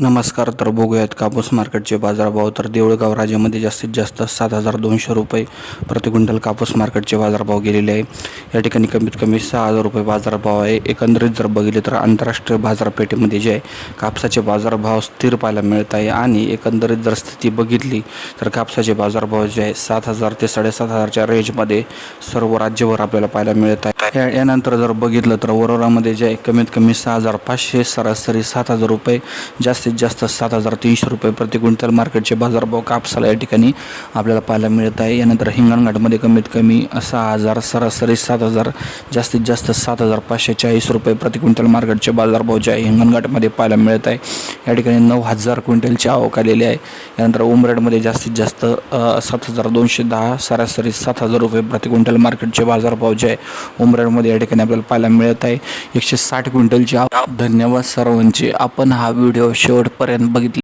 नमस्कार तर बघूयात कापूस मार्केटचे बाजारभाव. तर देऊळगाव राज्यामध्ये जास्तीत जास्त सात हजार दोनशे रुपये प्रति क्विंटल कापूस मार्केटचे बाजारभाव गेलेले आहे. या ठिकाणी कमीत कमी सहा हजार रुपये बाजारभाव आहे. एकंदरीत जर बघितले तर आंतरराष्ट्रीय बाजारपेठेमध्ये जे आहे कापसाचे बाजारभाव स्थिर पाहायला मिळत आहे. आणि एकंदरीत जर स्थिती बघितली तर कापसाचे बाजारभाव जे आहे सात हजार ते साडेसात हजारच्या रेंजमध्ये सर्व राज्यभर आपल्याला पाहायला मिळत आहे. या- यानंतर जर बघितलं तर वरोरामध्ये जे आहे कमीत कमी सहा हजार पाचशे सरासरी सात हजार रुपये जास्त जास्तीत जास्त सात हजार तीनशे रुपये प्रति क्विंटल मार्केटचे बाजारभाव कापसाला या ठिकाणी आपल्याला पाहायला मिळत आहे. यानंतर हिंगणघाटमध्ये कमीत कमी सहा हजार सरासरी सात हजार जास्तीत जास्त सात हजार पाचशे चाळीस रुपये प्रति क्विंटल मार्केटचे बाजारभाव जे आहे हिंगणघाटमध्ये पाहायला मिळत आहे. या ठिकाणी नऊ हजार क्विंटलची आवक आलेली आहे. यानंतर उमरेडमध्ये जास्तीत जास्त सात हजार दोनशे दहा सरासरी सात हजार रुपये प्रति क्विंटल मार्केटचे बाजारभाव जे आहे उमरेडमध्ये या ठिकाणी आपल्याला पाहायला मिळत आहे. एकशे साठ क्विंटलची आवक. धन्यवाद सर्वांचे. आपण हा व्हिडिओ शेवटपर्यंत बघितली.